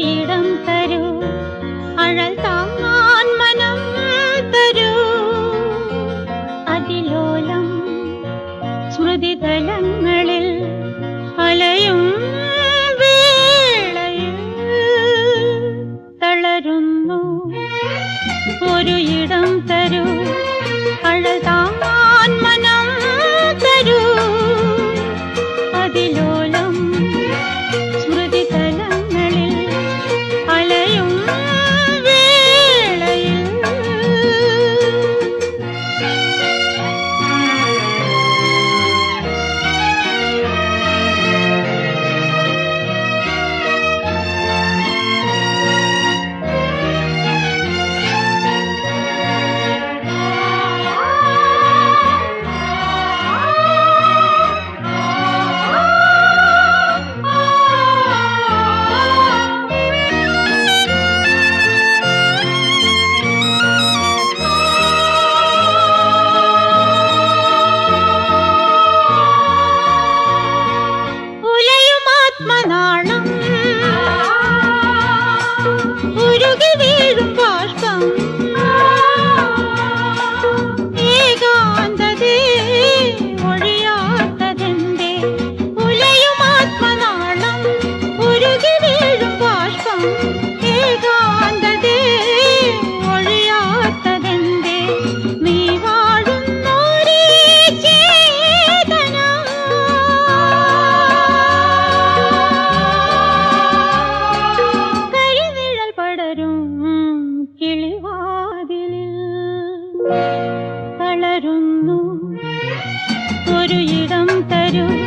ഇടം തരൂ. അഴൽ താങ്ങാൻ മനം തരൂ. അതിലോലം സ്മൃതിതലങ്ങൾ കിളിവാതിലിൽ തളരുന്നു. ഒരു ഇടം തരൂ